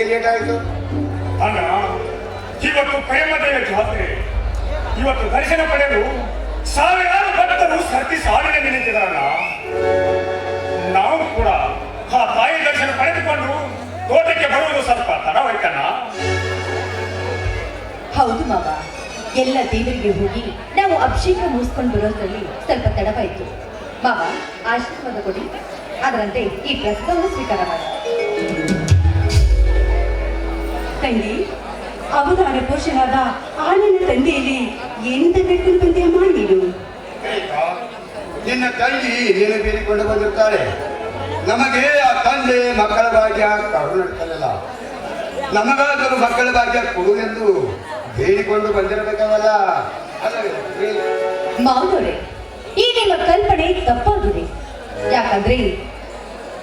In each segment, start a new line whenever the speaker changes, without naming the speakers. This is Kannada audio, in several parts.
ಏಕೆ ಲೇಟ್ ಆಯಿತು?
ಅಣ್ಣ ಇವತ್ತು ಪ್ರೇಮದೇವ ಜಾತ್ರೆ. ಇವತ್ತು ದರ್ಶನ ಪಡೆಯಲು ಸಾವಿರಾರು ಭಕ್ತರು ಸರ್ತಿ ಸಾಲಿನಲ್ಲಿ ನಿಂತಿದ್ದಾರಣ್ಣ ನಾವು ಕೂಡ ಆ ತಾಯಿ ದರ್ಶನ ಪಡೆದುಕೊಂಡು ತೋಟಕ್ಕೆ ಬರುವುದು ಸ್ವಲ್ಪ ತಡವಾಯ್ತಣ್ಣ.
ಹೌದು ಮಾವ. ಎಲ್ಲ ದೇವರಿಗೆ ಹೋಗಿ ನಾವು ಅಭಿಷೇಕ ಮುಗಿಸ್ಕೊಂಡು ಬರೋದ್ರಲ್ಲಿ ಸ್ವಲ್ಪ ತಡವಾಯಿತು. ಮಾವ ಆಶೀರ್ವಾದ ಕೊಡಿ. ಅದರಂತೆ ಈ ಪ್ರಸಾದವನ್ನು ಸ್ವೀಕಾರ ಮಾಡಿ.
ತಂಗಿ ಅವತಾರ ಪುರುಷನಾದ ಆನನ ತಂದೆಯಲ್ಲಿ ಎಂತ ಬೇಕು ಬಂದೆಯಮ್ಮ ನೀನು?
ನಿನ್ನ ತಂಗಿ ನೀನು ಬೀರಿಕೊಂಡು ಬಂದಿರ್ತಾರೆ. ನಮಗೆ ಆ ತಂದೆ ಮಕ್ಕಳ ಭಾಗ್ಯ ಕರುಣಿಡ್ತಾರಲ್ಲ ನಮಗಾದರೂ ಮಕ್ಕಳ ಭಾಗ್ಯ ಕೊಡುವೆಂದು ಬೇಡಿಕೊಂಡು ಬಂದಿರಬೇಕಲ್ಲ
ಮಾಧುರೆ ಈ ನಿಮ್ಮ ಕಲ್ಪನೆ ತಪ್ಪಾಗಿದೆ. ಯಾಕಂದ್ರೆ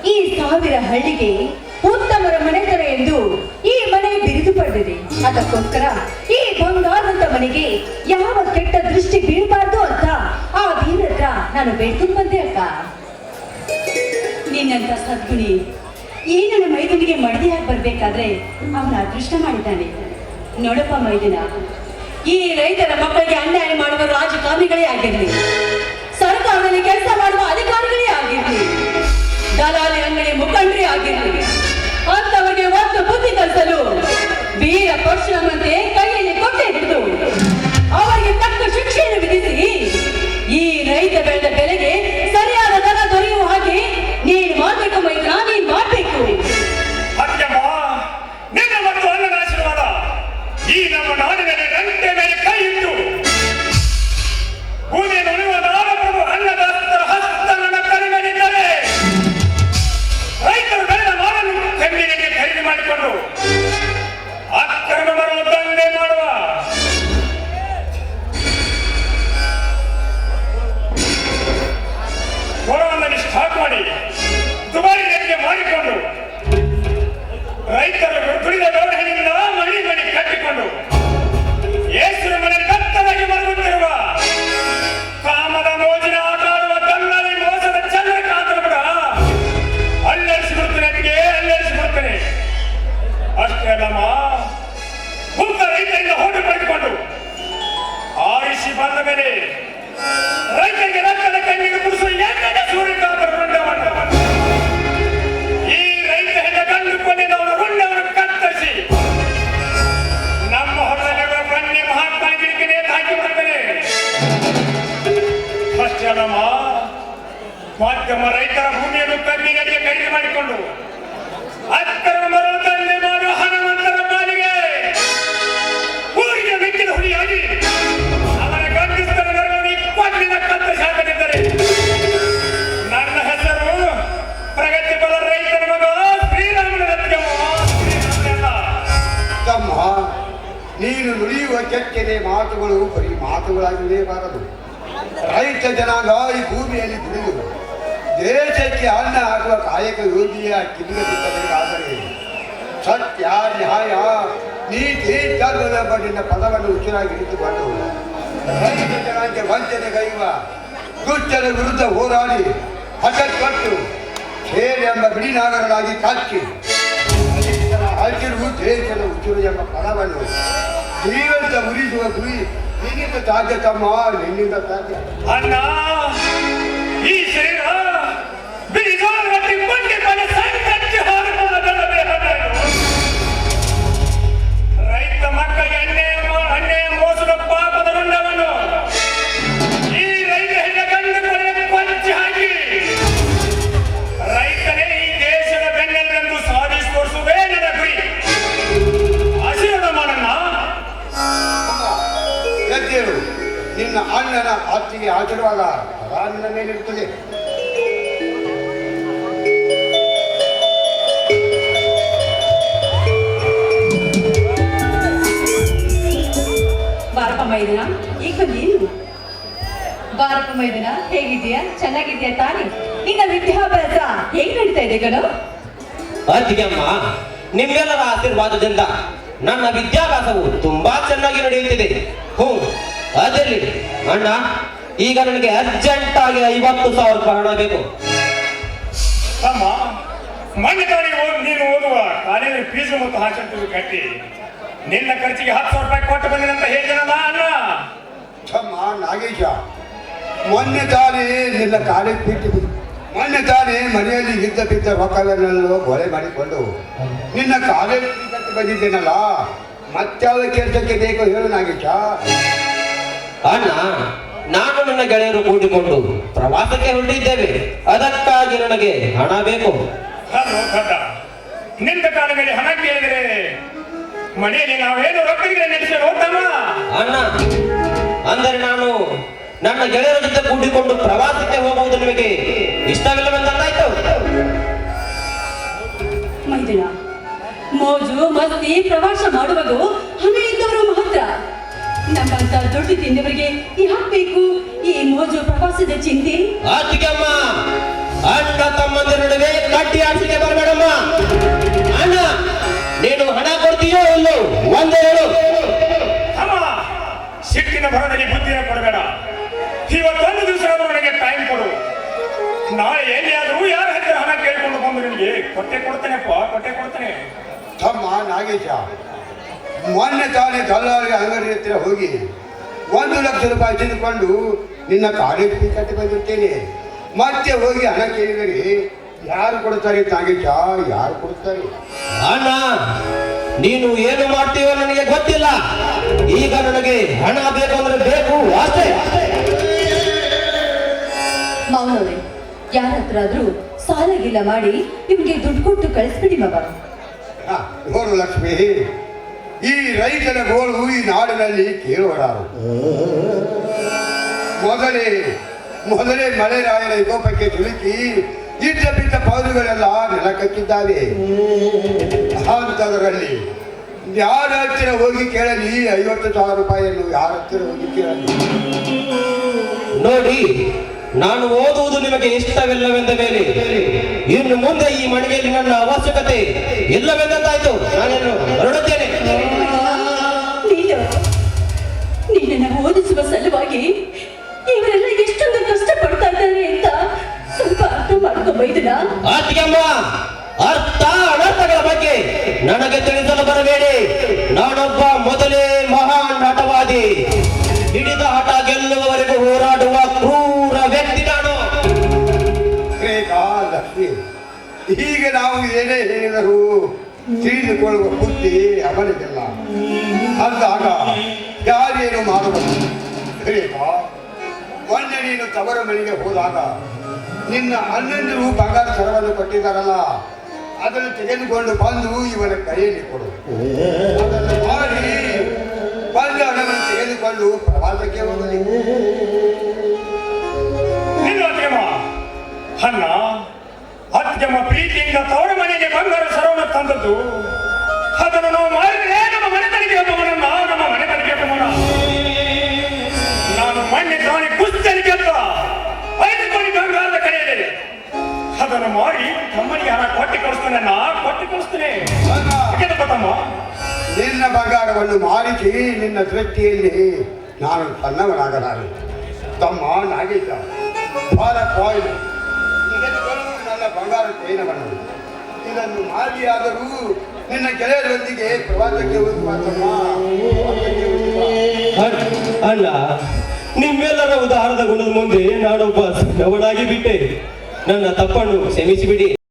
ಈ ಸಾವಿರ ಹಳ್ಳಿಗೆ ಉತ್ತಮರ ಮನೆತನ ಎಂದು ಈ ಮನೆ ಬಿರಿದು ಪಡೆದಿದೆ. ಅದಕ್ಕೋಸ್ಕರ ಈ ಬಂಗಾರದ ಮನೆಗೆ ಯಾವ ಕೆಟ್ಟ ದೃಷ್ಟಿ ಬೀಳಬಾರ್ದು ಅಂತ ಆ ವೀರತ್ರ ನಾನು ಬೇಡ್ಕೊಂಡು ಬಂದೆ ಅಕ್ಕ.
ನಿನ್ನಂತ ಸದ್ಗುಣಿ, ಈ ನನ್ನ ಮೈದನಿಗೆ ಮಡದಿಯಾಗಿ ಬರ್ಬೇಕಾದ್ರೆ ಅವನ ಅದೃಷ್ಟ ಮಾಡಿದ್ದಾನೆ. ನೋಡಪ್ಪ ಮೈದಿನ, ಈ ರೈತರ ಮಕ್ಕಳಿಗೆ ಅನ್ಯಾಯ ಮಾಡುವ ರಾಜಕಾರಣಿಗಳೇ ಆಗಿರ್ಲಿ. ನೀನು
ನುಡಿಯುವ ಕೆಚ್ಚದೆ ಮಾತುಗಳು, ಬರೀ ಮಾತುಗಳಾಗಿರಲೇಬಾರದು ರೈತ ಜನಾಂಗ ಈ ಭೂಮಿಯಲ್ಲಿ ದುಡಿದು ದೇಶಕ್ಕೆ ಅನ್ನ ಹಾಕುವ ಕಾಯಕ ಯೋಗಿಯ ಕಿವಿಗೆ ಸತ್ಯ, ನ್ಯಾಯ, ನೀತಿ, ಧರ್ಮದ ಬಗೆಗಿನ ಪದವನ್ನು ಉಸಿರಾಗಿ ಇರಿದುಕೊಂಡು ರೈತ ಜನಾಂಗ ವಂಚನೆ ಕೈಯುವ ದುಷ್ಟರ ವಿರುದ್ಧ ಹೋರಾಡಿ ಹಠಕ್ಕಟ್ಟು ಸೇರಿ ಎಂಬ ಬಿಡಿನಾಗರನಾಗಿ ಕಚ್ಚಿ ಹಸಿರು ದೇಶದ ಉಸಿರು ಎಂಬ ಫಲವನ್ನು ಜೀವಂತ ಉರಿಸುವ ಗುರಿ ನಿನ್ನಿಂದ ಸಾಧ್ಯ ತಮ್ಮ ನಿನ್ನಿಂದ ಸಾಧ್ಯ.
ಅಣ್ಣ, ಈ ಶರೀರ ಆಶೀರ್ವಾದ
ಸದಾ ನಿನ್ನ
ಬಾರಪ್ಪ ಮೈದನ ಈಗ ನೀನು?
ಬಾರಪ್ಪ ಮೈದನ ಹೇಗಿದೆಯಾ ಚೆನ್ನಾಗಿದೆಯಾ ತಾನೇ? ನಿನ್ನ ವಿದ್ಯಾಭ್ಯಾಸ ಹೇಗ್ ನಡೀತಾ ಇದೆ ಕಣೋ
ಅಮ್ಮ ನಿಮ್ಮೆಲ್ಲರ ಆಶೀರ್ವಾದದಿಂದ ನನ್ನ ವಿದ್ಯಾಭ್ಯಾಸವು ತುಂಬಾ ಚೆನ್ನಾಗಿ ನಡೆಯುತ್ತಿದೆ. ಹ್ಞೂ ಅದರಲ್ಲಿ ಅಣ್ಣ? ಈಗ ನನಗೆ ಅರ್ಜೆಂಟ್ ಆಗಿ ಐವತ್ತು ಸಾವಿರ ರೂಪಾಯಿ ಹಣ ಬೇಕು
ತಮ್ಮ ಮೊನ್ನೆ ತಾನೇ ನೀನು ಓದುವ ಕಾಲೇಜಿನ ಫೀಸ್ ಮತ್ತು ಹಾಸ್ಟೆಲ್ ಕಟ್ಟಿ. ನಿನ್ನ ಖರ್ಚಿಗೆ ಹತ್ತು ಸಾವಿರ ರೂಪಾಯಿ ಕೊಟ್ಟು ಬಂದಿನ ಅಂತ ಹೇಳಿದನಲ್ಲ ಅಣ್ಣ.
ತಮ್ಮ ನಾಗೇಶ ಮೊನ್ನೆ ತಾನೇ ನಿನ್ನ ಕಾಲೇಜ್ ಬಿಟ್ಟು ಮೊನ್ನೆ ತಾನೇ ಮನೆಯಲ್ಲಿ ಇದ್ದ ಬಿದ್ದ ಮಕ್ಕಳನ್ನೆಲ್ಲ ಕೊಲೆ ಮಾಡಿಕೊಂಡು ನಿನ್ನ ಕಾಲೇಜ್ ಕಟ್ಟಿ ಬಂದಿದ್ದೇನಲ್ಲ? ಮತ್ತಾವ ಕೆಲಸಕ್ಕೆ ಬೇಕು ಹೇಳು ನಾಗೇಶ.
ಅಣ್ಣ ನಾನು ನನ್ನ ಗೆಳೆಯರು ಕೂಡಿಕೊಂಡು ಪ್ರವಾಸಕ್ಕೆ ಹೊರಟಿದ್ದೇವೆ. ಅದಕ್ಕಾಗಿ ನನಗೆ ಹಣ ಬೇಕು.
ನಿಂತ ಕಾಲದಲ್ಲಿ ಹಣ ಕೇಳಿದ್ರೆ ಮನೆಯಲ್ಲಿ ನಾವೇನು ರೊಕ್ಕರಿಗೆ ನಡೆಸಲು ತಮ್ಮ
ಅಣ್ಣ ಅಂದರೆ ನಾನು ನನ್ನ ಗೆಳೆಯರ ಜೊತೆ ಕೂಡಿಕೊಂಡು ಪ್ರವಾಸಕ್ಕೆ ಹೋಗುವುದು ನಿಮಗೆ ಇಷ್ಟವಿಲ್ಲವೆಂದಾಯ್ತು
ಮೈದುನ ಮೋಜು ಮಸ್ತಿ ಪ್ರವಾಸ ಮಾಡುವುದು ಹಣ ಇದ್ದವರು ದೊಡ್ಡ ತಿಂದವರಿಗೆ ಯಾಕೆ ಬೇಕು? ಈ ಮೋಜು ಪ್ರವಾಸದ ಚಿಂತೆ?
ಆತಿಗೆಮ್ಮ ಅಣ್ಣ ತಮ್ಮಂದಿರ ನಡುವೆ ಕಟ್ಟಿ ಆಡ್ಸಿಕೆ ಬರಬೇಡಮ್ಮ. ಅಣ್ಣ ನೀನು ಹಣ ಕೊಡ್ತೀಯೋ ಇಲ್ಲೋ? ಒಂದೇ ಹೇಳು.
ಅಮ್ಮ ಸಿಟ್ಟಿನ ಭರದಲ್ಲಿ ಬುದ್ಧಿನ ಕೊಡಬೇಡ. ಇವತ್ತೊಂದು ದಿವಸ ನನಗೆ ಟೈಮ್ ಕೊಡು. ನಾಳೆ ಎಲ್ಲಿಯಾದರೂ ಯಾರ ಹತ್ತಿರ ಹಣ ಕೇಳಿಕೊಂಡು ಬಂದು ನಿನಗೆ ಕೊಟ್ಟೆ ಕೊಡ್ತೇನೆಪ್ಪ ಕೊಟ್ಟೆ ಕೊಡ್ತೇನೆ.
ತಮ್ಮ ನಾಗೇಶ ಮೊನ್ನೆ ತಾನೇ ದಲ್ಲಾಳಿಗೆ ಅಂಗಡಿ ಹತ್ತಿರ ಹೋಗಿ ಒಂದು ಲಕ್ಷ ರೂಪಾಯಿ ತೆಗೆದುಕೊಂಡು ನಿನ್ನ ಕಾಲೇಜ್ ಫೀ ಕಟ್ಟಿ ಬಂದಿರ್ತೇನೆ. ಮತ್ತೆ ಹೋಗಿ ಹಣ ಕೇಳಿದರೆ ಯಾರು ಕೊಡ್ತಾರೆ ನಾಗೇಶ ಯಾರು ಕೊಡ್ತಾರೆ?
ಅಣ್ಣ ನೀನು ಏನು ಮಾಡ್ತೀಯೋ ನನಗೆ ಗೊತ್ತಿಲ್ಲ. ಈಗ ನನಗೆ ಹಣ ಬೇಕು ಅಂದ್ರೆ ಬೇಕು ಅಷ್ಟೇ.
ಮೌನವೇ ಯಾರ ಹತ್ರ ಆದ್ರೂ ಸಾಲ ಗಿಲ್ಲ ಮಾಡಿ ನಿಮ್ಗೆ ದುಡ್ಡು ಕೊಟ್ಟು ಕಳಿಸ್ಬಿಡಿ ಮಗ
ನೋಡು ಲಕ್ಷ್ಮಿ. ಈ ರೈತನ ಗೋಳು ಈ ನಾಡಿನಲ್ಲಿ ಕೇಳೋಣ ಮೊದಲೇ ಮೊದಲೇ ಮಳೆರಾಯನ ವಿಕೋಪಕ್ಕೆ ಸಿಲುಕಿ ಇದ್ದ ಬಿದ್ದ ಪೌರುಗಳೆಲ್ಲ ನೆಲಕಕ್ಕಿದ್ದಾವೆ ಅಂತದರಲ್ಲಿ ಯಾರ ಹತ್ತಿರ ಹೋಗಿ ಕೇಳಲಿ? ಐವತ್ತು ಸಾವಿರ ರೂಪಾಯಿಯನ್ನು ಯಾರ ಹತ್ತಿರ ಹೋಗಿ ಕೇಳಲಿ?
ನೋಡಿ, ನಾನು ಓದುವುದು ನಿಮಗೆ ಇಷ್ಟವಿಲ್ಲವೆಂದ ಮೇಲೆ ಇನ್ನು ಮುಂದೆ ಈ ಮಳಿಗೆಯಲ್ಲಿ ನನ್ನ ಅವಶ್ಯಕತೆ ಇಲ್ಲವೆಂದಂತಾಯ್ತು. ನಾನೇನು ಹೊರಡುತ್ತೇನೆ
ನಿನ್ನನ್ನು ಓದಿಸುವ ಸಲುವಾಗಿ ಇವರೆಲ್ಲ ಎಷ್ಟೊಂದು ಕಷ್ಟ ಪಡ್ತಾ ಇದ್ದಾರೆ ಅಂತ ಸ್ವಲ್ಪ ಅರ್ಥ ಮಾಡ್ಕೊ ಬೈದನ
ಆತಿಗೆಮ್ಮ ಅರ್ಥ ಅನರ್ಥಗಳ ಬಗ್ಗೆ ನನಗೆ ತಿಳಿಸಲು ಬರಬೇಡಿ. ನಾನೊಬ್ಬ ಮೊದಲೇ ಮಹಾನ್ ಆಟವಾದಿ ಹಿಡಿದ ಆಟ ಗೆಲ್ಲುವವರೆಗೂ ಹೋರಾಡುವ ಕ್ರೂರ ವ್ಯಕ್ತಿ ನಾನು.
ಈಗ ನಾವು ಏನೇ ಹೇಳಿದರೂ ತಿಳಿದುಕೊಳ್ಳುವ ಬುದ್ಧಿ ಅರ್ಥ ಅಂದಾಗ ಯಾರೇನು ಮಾಡಬಹುದು ಮೊನ್ನೆ ನೀನು ತವರ ಮನೆಗೆ ಹೋದಾಗ ನಿನ್ನ ಹನ್ನೊಂದು ಬಂಗಾರ ಸರವನ್ನು ಕೊಟ್ಟಿದ್ದಾರಲ್ಲ, ಅದನ್ನು ತೆಗೆದುಕೊಂಡು ಬಂದು ಇವನ ಕೈಯಲ್ಲಿ ಕೊಡು. ಅದನ್ನು ಮಾಡಿ ಬಂದು ಹಣವನ್ನು ತೆಗೆದುಕೊಂಡು ಪ್ರವಾಸಕ್ಕೆ ಹೋಗಲಿ.
ಅಣ್ಣ ಅತ್ಯಮ್ಮ ಪ್ರೀತಿಯಿಂದ ತವರ ಮನೆಗೆ ಬಂಗಾರ ಸರವನ್ನು ತಂದದ್ದು ಅದನ್ನು ಮಾಡಿ ತಮ್ಮನಿಗೆ ಹಣ ಕೊಟ್ಟು ಕಳಿಸ್ತೇನೆ ನಾ ಕೊಟ್ಟು ಕಳಿಸ್ತೇನೆ.
ನಿನ್ನ ಬಂಗಾರವನ್ನು ಮಾರಿಸಿ ನಿನ್ನ ದೃಷ್ಟಿಯಲ್ಲಿ ನಾನು ಸಣ್ಣವನಾಗಲಾರೆ ತಮ್ಮ ನಾಗಿದ್ದ ಪಾಯಿಲ್ ತೆಗೆದುಕೊಳ್ಳು ನನ್ನ ಬಂಗಾರ ಚೈನವನ್ನು. ಇದನ್ನು ಮಾರಿಯಾದರೂ ನಿನ್ನ ಗೆಳೆಯರೊಂದಿಗೆ ಪ್ರವಾಸಕ್ಕೆ
ಅಲ್ಲ ನಿಮ್ಮೆಲ್ಲರ ಉದಾಹರಣದ ಗುಣದ ಮುಂದೆ ನಾನೊಬ್ಬ ಸಣ್ಣವನಾಗಿ ಬಿಟ್ಟೆ. ನನ್ನ ತಪ್ಪನ್ನು ಕ್ಷಮಿಸಿಬಿಡಿ.